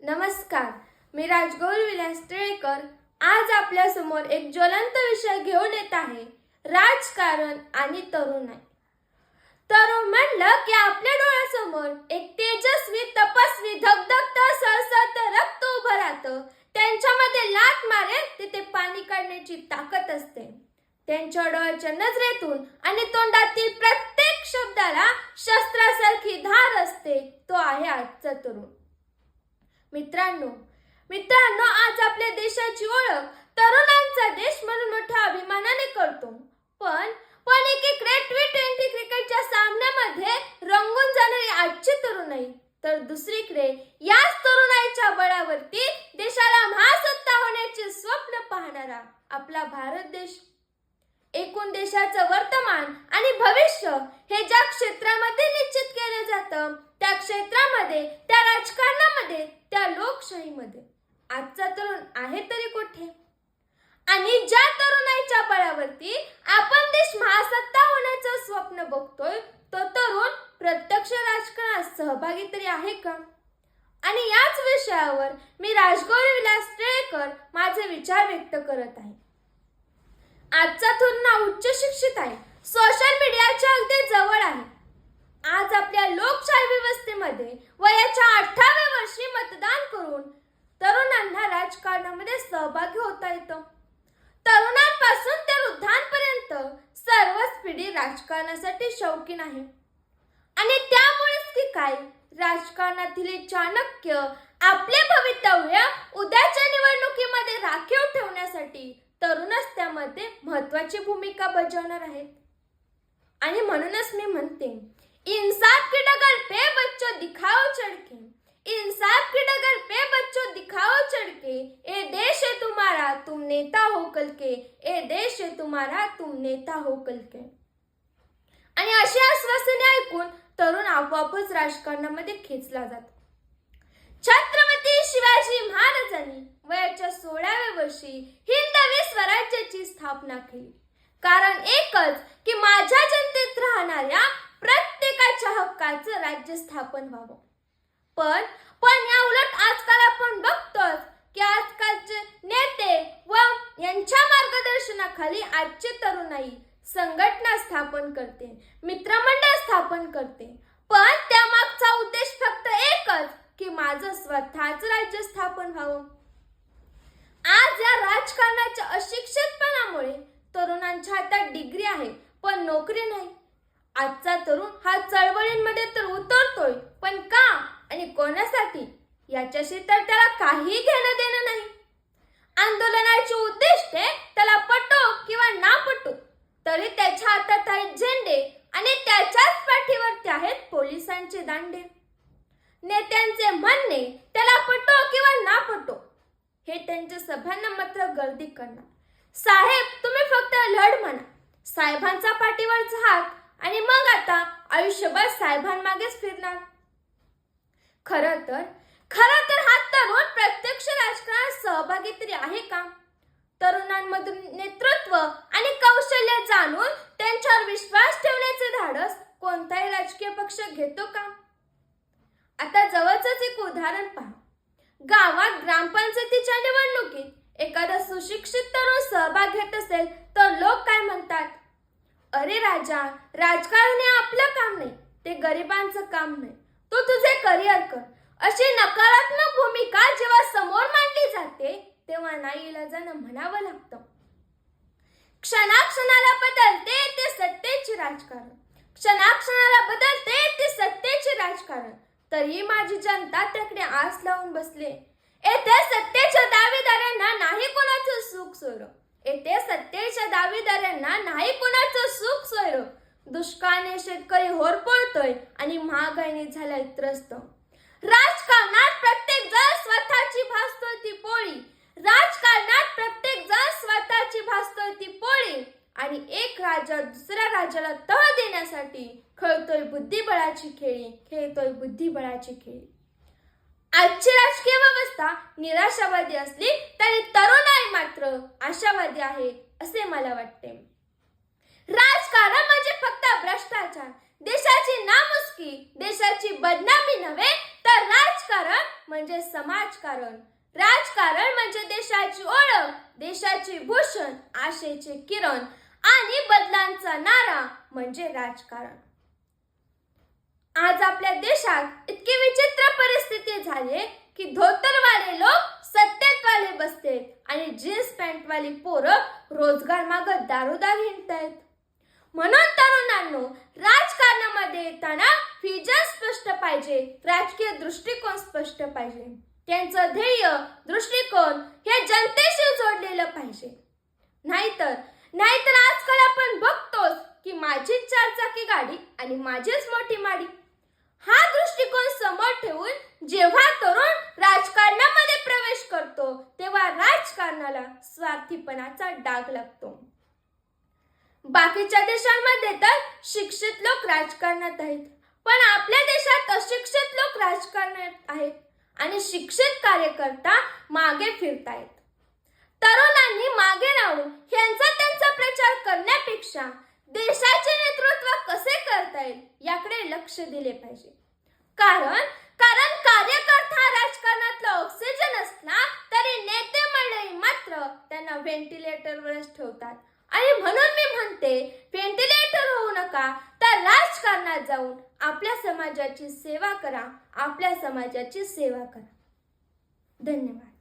नमस्कार मी राजगौर विलास टिळेकर आज आपल्यासमोर एक ज्वलंत विषय घेऊन येत आहे राजकारण आणि तरुणाई. तरुण म्हणलं की आपल्या डोळ्यासमोर एक तेजस्वी तपस्वी धगधगत सळसळत रक्त उभं राहतं. त्यांच्यामध्ये लात मारेल तिथे पाणी काढण्याची ताकद असते. त्यांच्या डोळ्याच्या नजरेतून आणि तोंडातील प्रत्येक शब्दाला शस्त्रासारखी धार असते तो आहे आजचा तरुण. मित्रांनो मित्रांनो आज आपल्या देशाची ओळख तरुणांचा देश म्हणून मोठ्या अभिमानाने करतो. पण पण एकीकडे टी ट्वेंटी क्रिकेटच्या सामन्यामध्ये रंगून जाणारी आजची तरुणाई तर दुसरीकडे याच तरुणाईच्या बळावरती देशाला महासत्ता होण्याचे स्वप्न पाहणारा आपला भारत देश एकूण देशाचं वर्तमान आणि भविष्य हे ज्या क्षेत्रामध्ये निश्चित केलं जातं त्या क्षेत्रामध्ये त्या राजकारणामध्ये त्या लोकशाहीमध्ये. आजचा तरुण आहे तरी कुठे? आणि ज्या तरुणाईच्या बळावरती आपण देश महासत्ता होण्याचं स्वप्न बघतोय तो तरुण प्रत्यक्ष राजकारणात सहभागी तरी आहे का? आणि याच विषयावर मी राजगौरी विलास टिळेकर माझे विचार व्यक्त करत आहे. आजचा तरुण उच्च शिक्षित आहे. सोशल मीडियाच्या अगदी जवळ आहे. आज आपल्या लोकशाही व्यवस्थेमध्ये वयाच्या अठराव्या वर्षी मतदान करून तरुणांना राजकारणामध्ये सहभागी होता येतं. तरुणांपासून ते वृद्धांपर्यंत सर्वच पिढी राजकारणासाठी शौकीन आहे. आणि त्यामुळेच की काय राजकारणातील चाणक्य आपले भवितव्य उद्याच्या निवडणुकीमध्ये राखीव ठेवण्यासाठी तरुणच त्यामध्ये महत्वाची भूमिका बजावणार आहेत. आणि म्हणूनच मी म्हणते इंसाफ की डगर पे बच्चो दिखाओ चढ़के इंसाफ की डगर पे बच्चो दिखाओ चढ़के ए देश है तुम्हारा तुम नेता हो कल के ए देश है तुम्हारा तुम नेता हो कल के. आणि अशी आश्वासने ऐकून तरुण आपोआपच राजकारणामध्ये खेचला जातो. सोळाव्या वर्षी हिंदवी स्वराज्याची स्थापना केली. कारण एकच की माझ्या जनतेत राहणाऱ्या प्रत्येकाच्या हक्काचं राज्य स्थापन व्हावं. पण पण या उलट आजकाल आपण बघतोच की आजकालचे नेते व यांच्या मार्गदर्शनाखाली आजचे तरुणाई संघटना स्थापन करते मित्रमंडळ स्थापन करते. पण त्यामागचा उद्देश फक्त एकच की माझं स्वतःच राज्य स्थापन व्हावं. आज या राजकारणाच्या अशिक्षितपणामुळे तरुणांच्या हातात डिग्री आहे पण नोकरी नाही. आजचा तरुण हा चळवळींमध्ये तर उतरतोय पण का आणि कोणासाठी? याच्याशी तर त्याला काही घेणं देणं नाही. आंदोलनाची हे त्यांच्या सभांना मात्र गर्दी करणार. साहेब तुम्ही फक्त लढ म्हणा. साहेबांचा पाठीवर झाक आणि मग आता आयुष्यभर साहेबांमागेच फिरणार. खर तर खर तर हा तरुण प्रत्यक्ष राजकारणात सहभागी तरी आहे का? तरुणांमधून नेतृत्व आणि कौशल्य जाणून त्यांच्यावर विश्वास ठेवण्याचे धाडस कोणताही राजकीय पक्ष घेतो का? आता जवळच एक उदाहरण पहा. गावात ग्रामपंचायतीच्या निवडणुकीत एखादा सुशिक्षित तरुण सहभाग घेत असेल तर लोक काय म्हणतात? अरे राजा राजकारण हे आपलं काम नाही ते गरिबांचं काम नाही. तू तुझे करिअर कर. अशी नकारात्मक भूमिका जेव्हा समोर मांडली जाते तेव्हा नाईलाजानं म्हणावं लागतं. क्षणाक्षणाला बदलते ते सत्तेचे राजकारण. क्षणाक्षणाला बदलते ते सत्तेचे राजकारण. तरी माझी जनता त्याकडे आस लावून बसले. येथे सत्तेच्या दावेदारांना नाही कोणाचं सुख सोयरं येथे सत्तेच्या दावेदारांना नाही कोणाचं सुख सोयरं दुष्काळाने शेतकरी होरपळतोय आणि महागाईने झालाय त्रस्त. राजकारणात प्रत्येक जण स्वतःची भासतोय ती पोळी. राजकारणात प्रत्येक जण स्वतःची भासतोय ती पोळी. आणि एक राजा दुसऱ्या राजाला तह खेळतोय बुद्धिबळाची खेळी खेळतोय बुद्धिबळाची खेळी. आजची राजकीय व्यवस्था निराशावादी असली तरी तरुणाई मात्र आशावादी आहे असे मला वाटते. राजकारण म्हणजे फक्त भ्रष्टाचार. देशाची नामुष्की देशाची बदनामी नव्हे तर राजकारण म्हणजे समाजकारण. राजकारण म्हणजे देशाची ओळख देशाची भूषण आशेचे किरण आणि बदलांचा नारा म्हणजे राजकारण. आज आपल्या देशात इतकी विचित्र परिस्थिती झाली की धोतरवाले लोक सत्तेतवाले बसते आणि जीन्स पॅन्टवाली पोरं रोजगार मागत दारोदार हिंडतायत. म्हणून तरुणांनो राजकारणामध्ये येताना व्हिजन स्पष्ट पाहिजे राजकीय दृष्टिकोन स्पष्ट पाहिजे. त्यांचं ध्येय दृष्टिकोन हे जनतेशी जोडलेलं पाहिजे. नाहीतर नाहीतर आजकाल आपण बघतोच की माझीच चारचाकी गाडी आणि माझीच मोठी माडी. हा दृष्टिकोन समोर ठेवून जेव्हा तरुण राजकारणामध्ये प्रवेश करतो तेव्हा राजकारणाला स्वार्थीपणाचा डाग लागतो. बाकीच्या देशांमध्ये तर शिक्षित लोक राजकारणात आहेत पण आपल्या देशात अशिक्षित लोक राजकारणात आहेत आणि शिक्षित कार्यकर्ता मागे फिरतायत. तरुणांनी मागे राहून यांचा त्यांचा प्रचार करण्यापेक्षा देशाचे नेतृत्व कसे करता येईल याकडे लक्ष दिले पाहिजे. कारण कारण कार्यकर्ता हा राजकारणातला ऑक्सिजन असला तरी नेते मंडळी मात्र त्यांना व्हेंटिलेटरवरच ठेवतात. आणि म्हणून मी म्हणते व्हेंटिलेटर होऊ नका तर राजकारणात जाऊन आपल्या समाजाची सेवा करा आपल्या समाजाची सेवा करा. धन्यवाद.